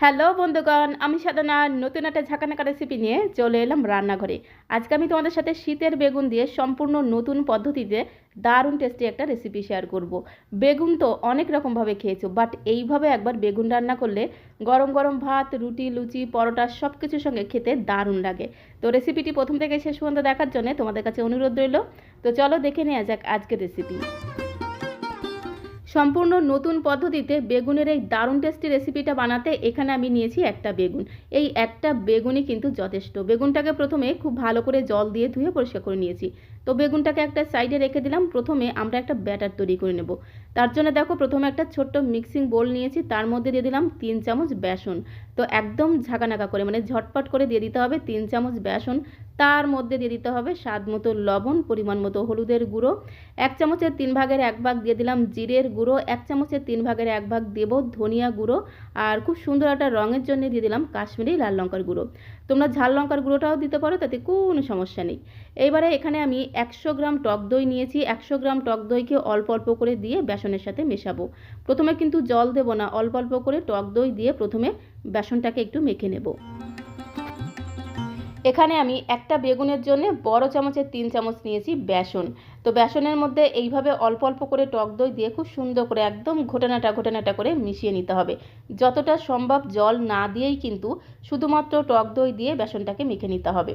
Hello বন্ধুগণ, আমি সাধনা, নতুন একটা ঝাঁকানাকা রেসিপি নিয়ে চলে এলাম রান্নাঘরে। আজকে আমি তোমাদের সাথে শীতের বেগুন দিয়ে সম্পূর্ণ নতুন পদ্ধতিতে দারুণ টেস্টি একটা রেসিপি শেয়ার করব। বেগুন তো অনেক রকমভাবে খেয়েছো বাট এইভাবে একবার বেগুন রান্না করলে গরম গরম ভাত, রুটি, লুচি, পরোটা সব কিছুর সঙ্গে খেতে দারুণ লাগে। তো রেসিপিটি প্রথম থেকে শেষ পর্যন্ত দেখার জন্য তোমাদের কাছে অনুরোধ রইল। তো চলো দেখে নেওয়া যাক আজকের রেসিপি সম্পূর্ণ নতুন পদ্ধতিতে বেগুনের এই দারুণ টেস্টি রেসিপিটা বানাতে এখানে আমি নিয়েছি একটা বেগুন। এই একটা বেগুনই কিন্তু যথেষ্ট। বেগুনটাকে প্রথমে খুব ভালো করে জল দিয়ে ধুয়ে পরিষ্কার করে নিয়েছি। তো বেগুনটাকে একটা সাইডে রেখে দিলাম। প্রথমে আমরা একটা ব্যাটার তৈরি করে নেব। তার জন্য দেখো, প্রথমে একটা ছোট্ট মিক্সিং বোল নিয়েছি। তার মধ্যে দিয়ে দিলাম তিন চামচ বেসন। তো একদম ঝাঁকানাকা করে মানে ঝটপট করে দিয়ে দিতে হবে তিন চামচ বেসন, তার মধ্যে দিয়ে দিতে হবে স্বাদ মতো লবণ, পরিমাণ মতো হলুদের গুঁড়ো, এক চামচের তিন ভাগের এক ভাগ দিয়ে দিলাম জিরের গুঁড়ো, এক চামচের তিন ভাগের এক ভাগ দেব ধনিয়া গুঁড়ো, আর খুব সুন্দর একটা রঙের জন্য দিয়ে দিলাম কাশ্মীরি লাল লঙ্কার গুঁড়ো। তোমরা ঝাল লঙ্কার গুঁড়োটাও দিতে পারো, তাতে কোনো সমস্যা নেই। এইবারে এখানে আমি একশো গ্রাম টক দই নিয়েছি, একশো গ্রাম টক দইকে অল্প অল্প করে দিয়ে বেসনের সাথে মেশাবো। প্রথমে কিন্তু জল দেবো না, অল্প অল্প করে টক দই দিয়ে প্রথমে বেসনটাকে একটু মেখে নেব। এখানে আমি একটা বেগুনের জন্য বড় চামচের তিন চামচ নিয়েছি বেসন। তো বেসনের মধ্যে এইভাবে অল্প অল্প করে টক দই দিয়ে খুব সুন্দর করে একদম ঘটনাটা ঘটনাটা করে মিশিয়ে নিতে হবে। যতটা সম্ভব জল না দিয়েই কিন্তু শুধুমাত্র টক দই দিয়ে বেসনটাকে মেখে নিতে হবে।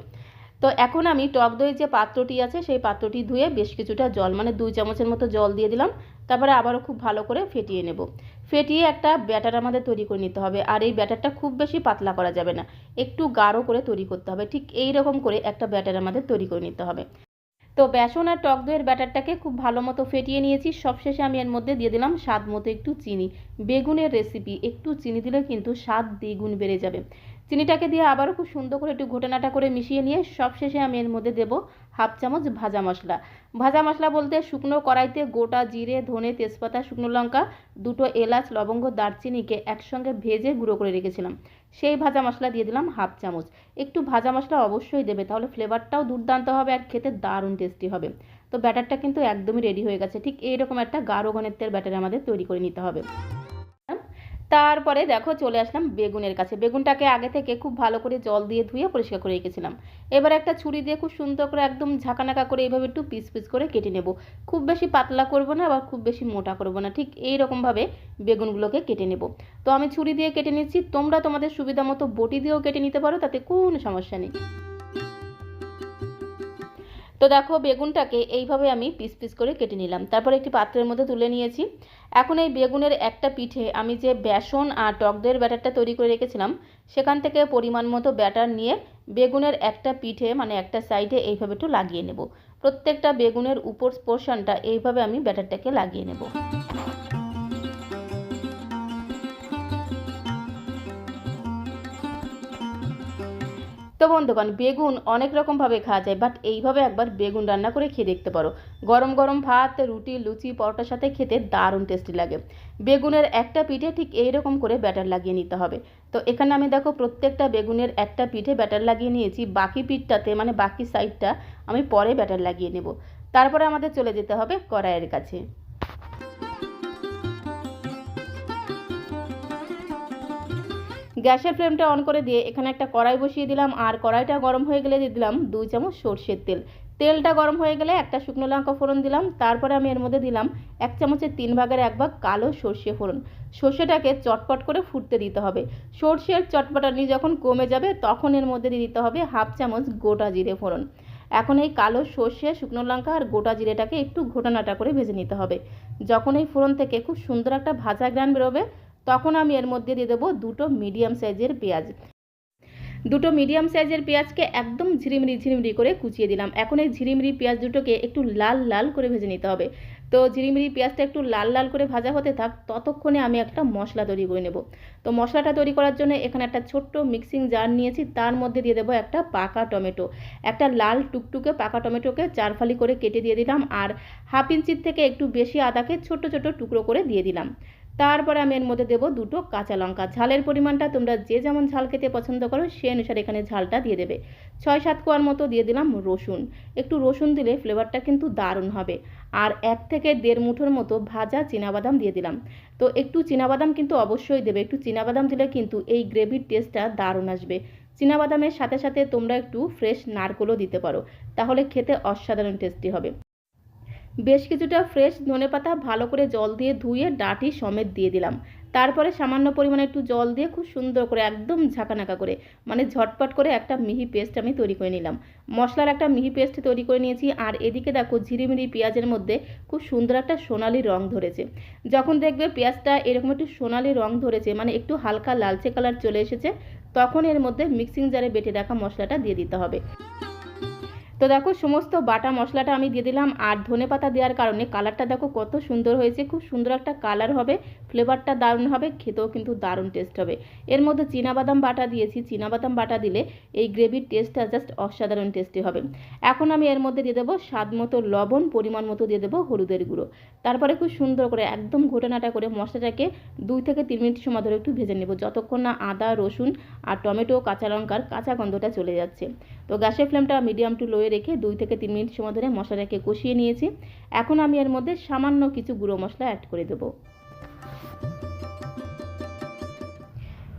তো এখন আমি টক দইয়ের যে পাত্রটি আছে, সেই পাত্রটি ধুয়ে বেশ কিছুটা জল মানে দুই চামচের মতো জল দিয়ে দিলাম। তারপরে আবারও খুব ভালো করে ফেটিয়ে নেব। ফেটিয়ে একটা ব্যাটার আমাদের তৈরি করে নিতে হবে আর এই ব্যাটারটা খুব বেশি পাতলা করা যাবে না। একটু গাঢ় করে তৈরি করতে হবে, ঠিক এই রকম করে একটা ব্যাটার আমাদের তৈরি করে নিতে হবে। তো বেসন আর টক দইয়ের ব্যাটারটাকে খুব ভালো মতো ফেটিয়ে নিয়েছি। সবশেষে আমি এর মধ্যে দিয়ে দিলাম স্বাদ মতো একটু চিনি। বেগুনের রেসিপি একটু চিনি দিলে কিন্তু স্বাদ দ্বিগুণ বেড়ে যাবে। চিনিটাকে দিয়ে আবারও খুব সুন্দর করে একটু ঘটনাটা করে মিশিয়ে নিয়ে সবশেষে আমি এর মধ্যে দেবো হাফ চামচ ভাজা মশলা। ভাজা মশলা বলতে শুকনো কড়াইতে গোটা জিরে, ধনে, তেজপাতা, শুকনো লঙ্কা, দুটো এলাচ, লবঙ্গ, দারচিনিকে একসঙ্গে ভেজে গুঁড়ো করে রেখেছিলাম। সেই ভাজা মশলা দিয়ে দিলাম হাফ চামচ। একটু ভাজা মশলা অবশ্যই দেবে, তাহলে ফ্লেভারটাও দুর্দান্ত হবে আর খেতে দারুণ টেস্টি হবে। তো ব্যাটারটা কিন্তু একদমই রেডি হয়ে গেছে। ঠিক এইরকম একটা গাঢ় ঘনত্বের ব্যাটার আমাদের তৈরি করে নিতে হবে। তারপরে দেখো চলে আসলাম বেগুনের কাছে। বেগুনটাকে আগে থেকে খুব ভালো করে জল দিয়ে ধুয়ে পরিষ্কার করে রেখেছিলাম। এবার একটা ছুরি দিয়ে খুব সুন্দর করে একদম ঝাঁকানাকা করে এইভাবে একটু পিস পিস করে কেটে নেব। খুব বেশি পাতলা করব না আবার খুব বেশি মোটা করব না, ঠিক এই রকমভাবে বেগুনগুলোকে কেটে নেব। তো আমি ছুরি দিয়ে কেটে নিচ্ছি, তোমরা তোমাদের সুবিধা মতো বটি দিয়েও কেটে নিতে পারো, তাতে কোনো সমস্যা নেই। তো দেখো বেগুনটাকে এইভাবে আমি পিস পিস করে কেটে নিলাম। তারপর একটি পাত্রের মধ্যে তুলে নিয়েছি। এখন এই বেগুনের একটা পিঠে আমি যে বেসন আর টক দইয়ের ব্যাটারটা তৈরি করে রেখেছিলাম, সেখান থেকে পরিমাণ মতো ব্যাটার নিয়ে বেগুনের একটা পিঠে মানে একটা সাইডে এইভাবে একটু লাগিয়ে নেব। প্রত্যেকটা বেগুনের উপর পোর্শনটা এইভাবে আমি ব্যাটারটাকে লাগিয়ে নেব। তো বন্ধুগণ বেগুন অনেক রকমভাবে খাওয়া যায় বাট এইভাবে একবার বেগুন রান্না করে খেয়ে দেখতে পারো। গরম গরম ভাত, রুটি, লুচি, পরোটার সাথে খেতে দারুণ টেস্টি লাগে। বেগুনের একটা পিঠে ঠিক এই রকম করে ব্যাটার লাগিয়ে নিতে হবে। তো এখানে আমি দেখো প্রত্যেকটা বেগুনের একটা পিঠে ব্যাটার লাগিয়ে নিয়েছি, বাকি পিঠটাতে মানে বাকি সাইডটা আমি পরে ব্যাটার লাগিয়ে নেব। তারপরে আমাদের চলে যেতে হবে কড়াইয়ের কাছে। গ্যাসের ফ্লেমটা অন করে দিয়ে এখানে একটা কড়াই বসিয়ে দিলাম, আর কড়াইটা গরম হয়ে গেলে দিয়ে দিলাম দুই চামচ সর্ষের তেল। তেলটা গরম হয়ে গেলে একটা শুকনো লঙ্কা ফোড়ন দিলাম, তারপরে আমি এর মধ্যে দিলাম এক চামচের তিন ভাগের এক ভাগ কালো সর্ষে ফোড়ন। সর্ষেটাকে চটপট করে ফুটতে দিতে হবে। সর্ষের চটপটানি যখন কমে যাবে, তখন এর মধ্যে দিয়ে দিতে হবে হাফ চামচ গোটা জিরে ফোড়ন। এখন এই কালো সর্ষে, শুকনো লঙ্কা আর গোটা জিরেটাকে একটু ঘোটানাটা করে ভেজে নিতে হবে। যখন এই ফোড়ন থেকে খুব সুন্দর একটা ভাজা গ্রান বেরোবে তখন আমি এর মধ্যে দিয়ে দেবো দুটো মিডিয়াম সাইজের পেঁয়াজ। দুটো মিডিয়াম সাইজের পেঁয়াজকে একদম ঝিরিমিরি ঝিরিমিরি করে কুচিয়ে দিলাম। এখন এই ঝিরিমিরি পেঁয়াজ দুটোকে একটু লাল লাল করে ভেজে নিতে হবে। তো ঝিরিমিরি পেঁয়াজটা একটু লাল লাল করে ভাজা হতে থাক, ততক্ষণে আমি একটা মশলা তৈরি করে নেব। তো মশলাটা তৈরি করার জন্য এখানে একটা ছোট্ট মিক্সিং জার নিয়েছি, তার মধ্যে দিয়ে দেবো একটা পাকা টমেটো। একটা লাল টুকটুকে পাকা টমেটোকে চার ফালি করে কেটে দিয়ে দিলাম, আর হাফ ইঞ্চির থেকে একটু বেশি আদাকে ছোট ছোট টুকরো করে দিয়ে দিলাম। তারপরে আমি এর মধ্যে দেবো দুটো কাঁচা লঙ্কা। ঝালের পরিমাণটা তোমরা যে যেমন ঝাল খেতে পছন্দ করো সে অনুসারে এখানে ঝালটা দিয়ে দেবে। ছয় সাত কোয়ার মতো দিয়ে দিলাম রসুন। একটু রসুন দিলে ফ্লেভারটা কিন্তু দারুণ হবে। আর এক থেকে দেড় মুঠোর মতো ভাজা বাদাম দিয়ে দিলাম। তো একটু বাদাম কিন্তু অবশ্যই দেবে। একটু বাদাম দিলে কিন্তু এই গ্রেভির টেস্টটা দারুণ আসবে। বাদামের সাথে সাথে তোমরা একটু ফ্রেশ নারকোলও দিতে পারো। তাহলে খেতে অসাধারণ টেস্টি হবে। বেশ কিছুটা ফ্রেশ ধনেপাতা ভালো করে জল দিয়ে ধুয়ে ডাঁটি সমেত দিয়ে দিলাম। তারপরে সামান্য পরিমাণে একটু জল দিয়ে খুব সুন্দর করে একদম ঝাঁকানাকা করে মানে ঝটপট করে একটা মিহি পেস্ট আমি তৈরি করে নিলাম। মশলার একটা মিহি পেস্ট তৈরি করে নিয়েছি, আর এদিকে দেখো ঝিরিমিরি পেঁয়াজের মধ্যে খুব সুন্দর একটা সোনালি রং ধরেছে। যখন দেখবে পেঁয়াজটা এরকম একটু সোনালি রং ধরেছে মানে একটু হালকা লালচে কালার চলে এসেছে, তখন এর মধ্যে মিক্সিং জারে বেটে রাখা মশলাটা দিয়ে দিতে হবে। তো দেখো, সমস্ত বাটা মশলাটা আমি দিয়ে দিলাম আর ধনে পাতা দেওয়ার কারণে কালারটা দেখো কত সুন্দর হয়েছে, খুব সুন্দর একটা কালার হবে, ফ্লেভারটা দারুণ হবে, খেতেও কিন্তু দারুণ টেস্ট হবে। এর মধ্যে বাদাম বাটা দিয়েছি বাদাম বাটা দিলে এই গ্রেভির টেস্টটা জাস্ট অসাধারণ টেস্টি হবে। এখন আমি এর মধ্যে দিয়ে দেবো স্বাদ মতো লবণ, পরিমাণ মতো দিয়ে দেবো হলুদের গুঁড়ো। তারপরে খুব সুন্দর করে, একদম ঘোটানাটা করে মশলাটাকে দুই থেকে তিন মিনিট সময় ধরে একটু ভেজে নেব, যতক্ষণ না আদা, রসুন আর টমেটো, কাঁচা লঙ্কার কাঁচা গন্ধটা চলে যাচ্ছে। তো গ্যাসের ফ্লেমটা মিডিয়াম টু লোয়ে রেখে দুই থেকে তিন মিনিট সময় ধরে মশলাটাকে কষিয়ে নিয়েছি। এখন আমি এর মধ্যে সামান্য কিছু গুঁড়ো মশলা অ্যাড করে দেবো।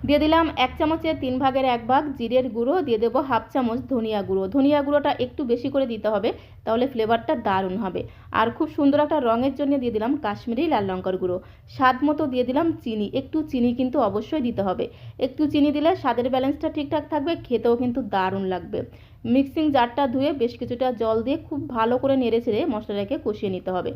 দিয়ে দিলাম এক চামচের তিন ভাগের এক ভাগ জিরের গুঁড়ো, দিয়ে দেবো হাফ চামচ ধনিয়া গুঁড়ো। ধনিয়া গুঁড়োটা একটু বেশি করে দিতে হবে, তাহলে ফ্লেভারটা দারুণ হবে। আর খুব সুন্দর একটা রঙের জন্য দিয়ে দিলাম কাশ্মীরি লাল লঙ্কার গুঁড়ো। স্বাদ মতো দিয়ে দিলাম চিনি, একটু চিনি কিন্তু অবশ্যই দিতে হবে। একটু চিনি দিলে স্বাদের ব্যালেন্সটা ঠিকঠাক থাকবে, খেতেও কিন্তু দারুণ লাগবে। মিক্সিং জারটা ধুয়ে বেশ কিছুটা জল দিয়ে খুব ভালো করে নেড়ে ছেড়ে মশলাটাকে কষিয়ে নিতে হবে।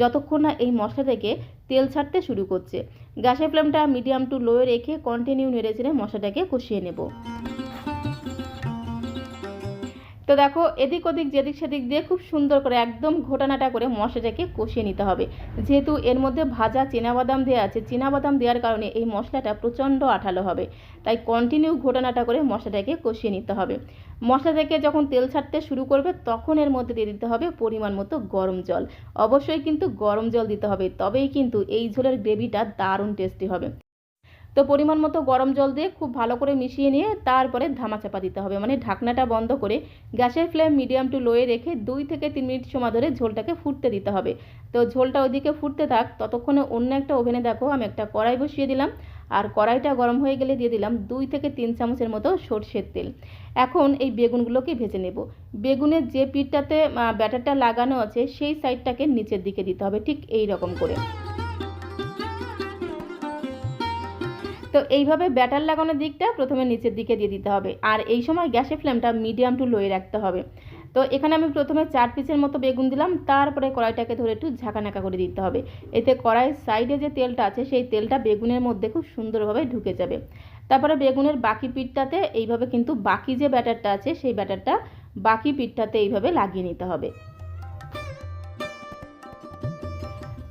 যতক্ষণ না এই মশলা থেকে তেল ছাড়তে শুরু করছে। গ্যাসের ফ্লেমটা মিডিয়াম টু লোয়ে রেখে কন্টিনিউ নেড়ে চেড়ে মশলাটাকে কষিয়ে নেব। তো দেখো, এদিক ওদিক, যেদিক সেদিক দিয়ে খুব সুন্দর করে একদম ঘোটানাটা করে মশলাটাকে কষিয়ে নিতে হবে। যেহেতু এর মধ্যে ভাজা বাদাম দেওয়া আছে বাদাম দেওয়ার কারণে এই মশলাটা প্রচণ্ড আঠালো হবে। তাই কন্টিনিউ ঘোটানাটা করে মশলাটাকে কষিয়ে নিতে হবে। মশলা থেকে যখন তেল ছাড়তে শুরু করবে, তখন এর মধ্যে দিয়ে দিতে হবে পরিমাণ মতো গরম জল। অবশ্যই কিন্তু গরম জল দিতে হবে, তবেই কিন্তু এই ঝোলের গ্রেভিটা দারুণ টেস্টি হবে। তো পরিমাণ মতো গরম জল দিয়ে খুব ভালো করে মিশিয়ে নিয়ে তারপরে ধামা চাপা দিতে হবে। মানে ঢাকনাটা বন্ধ করে গ্যাসের ফ্লেম মিডিয়াম টু লোয়ে রেখে দুই থেকে তিন মিনিট সময় ধরে ঝোলটাকে ফুটতে দিতে হবে। তো ঝোলটা ওইদিকে ফুটতে থাক, ততক্ষণে অন্য একটা ওভেনে দেখো, আমি একটা কড়াই বসিয়ে দিলাম। আর কড়াইটা গরম হয়ে গেলে দিয়ে দিলাম দুই থেকে তিন চামচের মতো সর্ষের তেল। এখন এই বেগুনগুলোকে ভেজে নেব। বেগুনের যে পিঠটাতে ব্যাটারটা লাগানো আছে, সেই সাইডটাকে নিচের দিকে দিতে হবে, ঠিক এই রকম করে। তো এইভাবে ব্যাটার লাগানোর দিকটা প্রথমে নিচের দিকে দিয়ে দিতে হবে। আর এই সময় গ্যাসের ফ্লেমটা মিডিয়াম টু লোয়ে রাখতে হবে। তো এখানে আমি প্রথমে চার পিসের মতো বেগুন দিলাম, তারপরে কড়াইটাকে ধরে একটু ঝাঁকানাকা করে দিতে হবে। এতে কড়াইয়ের সাইডে যে তেলটা আছে, সেই তেলটা বেগুনের মধ্যে খুব সুন্দরভাবে ঢুকে যাবে। তারপরে বেগুনের বাকি পিঠটাতে এইভাবে কিন্তু বাকি যে ব্যাটারটা আছে, সেই ব্যাটারটা বাকি পিঠটাতে এইভাবে লাগিয়ে নিতে হবে।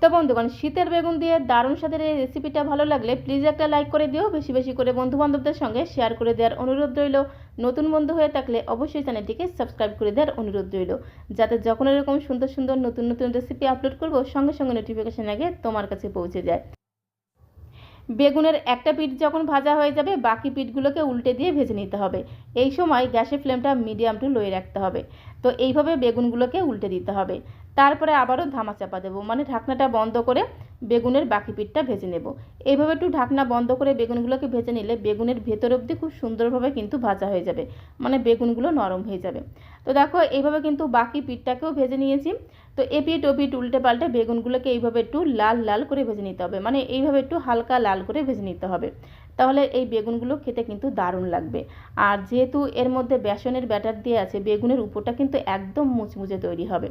তো বন্ধুগণ, শীতের বেগুন দিয়ে দারুণ স্বাদের এই রেসিপিটা ভালো লাগলে প্লিজ একটা লাইক করে দিও। বেশি বেশি করে বন্ধু বান্ধবদের সঙ্গে শেয়ার করে দেওয়ার অনুরোধ রইল। নতুন বন্ধু হয়ে থাকলে অবশ্যই চ্যানেলটিকে সাবস্ক্রাইব করে দেওয়ার অনুরোধ রইল। যাতে যখন এরকম সুন্দর সুন্দর নতুন নতুন রেসিপি আপলোড করব, সঙ্গে সঙ্গে নোটিফিকেশান আগে তোমার কাছে পৌঁছে যায়। বেগুনের একটা পিঠ যখন ভাজা হয়ে যাবে, বাকি পিঠগুলোকে উল্টে দিয়ে ভেজে নিতে হবে। এই সময় গ্যাসের ফ্লেমটা মিডিয়াম টু লোয়ে রাখতে হবে। তো এইভাবে বেগুনগুলোকে উল্টে দিতে হবে। তারপরে আবারও ধামা চাপা দেবো। মানে ঢাকনাটা বন্ধ করে বেগুনের বাকি পিঠটা ভেজে নেব। এইভাবে একটু ঢাকনা বন্ধ করে বেগুনগুলোকে ভেজে নিলে বেগুনের ভেতর অবধি খুব সুন্দরভাবে কিন্তু ভাজা হয়ে যাবে। মানে বেগুনগুলো নরম হয়ে যাবে। তো দেখো এইভাবে কিন্তু বাকি পিঠটাকেও ভেজে নিয়েছি। তো এপিয়ে টপিয়ে টুলটে উল্টে পাল্টে বেগুনগুলোকে এইভাবে একটু লাল লাল করে ভেজে নিতে হবে। মানে এইভাবে একটু হালকা লাল করে ভেজে নিতে হবে। তাহলে এই বেগুনগুলো খেতে কিন্তু দারুণ লাগবে। আর যেহেতু এর মধ্যে বেসনের ব্যাটার দিয়ে আছে, বেগুনের উপরটা কিন্তু একদম মুচমুচে তৈরি হবে।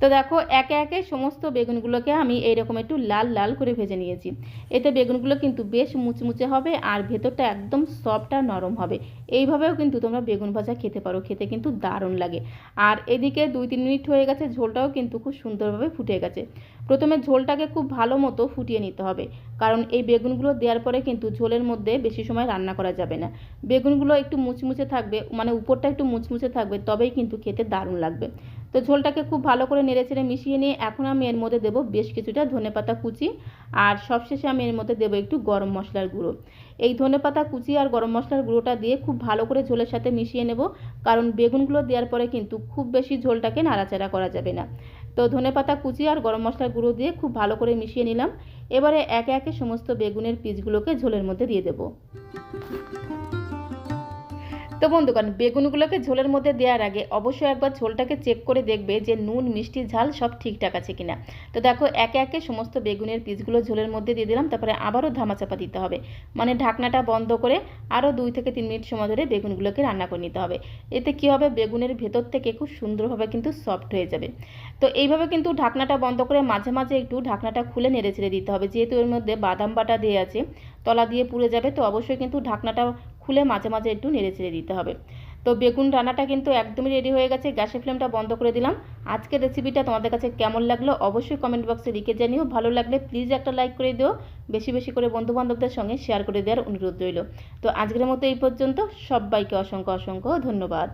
তো দেখো, একে একে সমস্ত বেগুনগুলোকে আমি এইরকম একটু লাল লাল করে ভেজে নিয়েছি। এতে বেগুনগুলো কিন্তু বেশ মুচমুচে হবে আর ভেতরটা একদম সফট আর নরম হবে। এইভাবেও কিন্তু তোমরা বেগুন ভাজা খেতে পারো, খেতে কিন্তু দারুণ লাগে। আর এদিকে দুই তিন মিনিট হয়ে গেছে, ঝোলটাও কিন্তু খুব সুন্দরভাবে ফুটে গেছে। প্রথমে ঝোলটাকে খুব ভালো মতো ফুটিয়ে নিতে হবে, কারণ এই বেগুনগুলো দেওয়ার পরে কিন্তু ঝোলের মধ্যে বেশি সময় রান্না করা যাবে না। বেগুনগুলো একটু মুচমুচে থাকবে মানে উপরটা একটু মুচমুচে থাকবে, তবেই কিন্তু খেতে দারুণ লাগবে। তো ঝোলটাকে খুব ভালো করে নেড়ে চেড়ে মিশিয়ে নিয়ে এখন আমি এর মধ্যে দেবো বেশ কিছুটা ধনেপাতা কুচি আর সবশেষে আমি এর মধ্যে দেবো একটু গরম মশলার গুঁড়ো। এই ধনেপাতা কুচি আর গরম মশলার গুঁড়োটা দিয়ে খুব ভালো করে ঝোলের সাথে মিশিয়ে নেব, কারণ বেগুনগুলো দেওয়ার পরে কিন্তু খুব বেশি ঝোলটাকে নাড়াচাড়া করা যাবে না। তো ধনেপাতা কুচি আর গরম মশলার গুঁড়ো দিয়ে খুব ভালো করে মিশিয়ে নিলাম, এবারে একে একে সমস্ত বেগুনের পিসগুলোকে ঝোলের মধ্যে দিয়ে দেবো। তো বন্ধুগণ, বেগুনগুলোকে ঝোলের মধ্যে দেওয়ার আগে অবশ্যই একবার ঝোলটাকে চেক করে দেখবে যে নুন, মিষ্টি, ঝাল সব ঠিকঠাক আছে কিনা। তো দেখো, একে একে সমস্ত বেগুনের পিসগুলো ঝোলের মধ্যে দিয়ে দিলাম, তারপরে আবারও ধামাচাপা দিতে হবে। মানে ঢাকনাটা বন্ধ করে আরও দুই থেকে তিন মিনিট সময় ধরে বেগুনগুলোকে রান্না করে নিতে হবে। এতে কী হবে? বেগুনের ভেতর থেকে খুব সুন্দরভাবে কিন্তু সফট হয়ে যাবে। তো এইভাবে কিন্তু ঢাকনাটা বন্ধ করে মাঝে মাঝে একটু ঢাকনাটা খুলে নেড়ে ছেড়ে দিতে হবে। যেহেতু এর মধ্যে বাদাম বাটা দিয়ে আছে, তলা দিয়ে পুড়ে যাবে, তো অবশ্যই কিন্তু ঢাকনাটা খুলে মাঝে মাঝে একটু নেড়ে চেড়ে দিতে হবে। তো বেগুন রান্নাটা কিন্তু একদমই রেডি হয়ে গেছে, গ্যাসের ফ্লেমটা বন্ধ করে দিলাম। আজকের রেসিপিটা তোমাদের কাছে কেমন লাগল অবশ্যই কমেন্ট বক্সে লিখে জানিও। ভালো লাগলে প্লিজ একটা লাইক করে দিও। বেশি বেশি করে বন্ধুবান্ধবদের সঙ্গে শেয়ার করে দেওয়ার অনুরোধ রইল। তো আজকের মতো এই পর্যন্ত। সবাইকে অসংখ্য অসংখ্য ধন্যবাদ।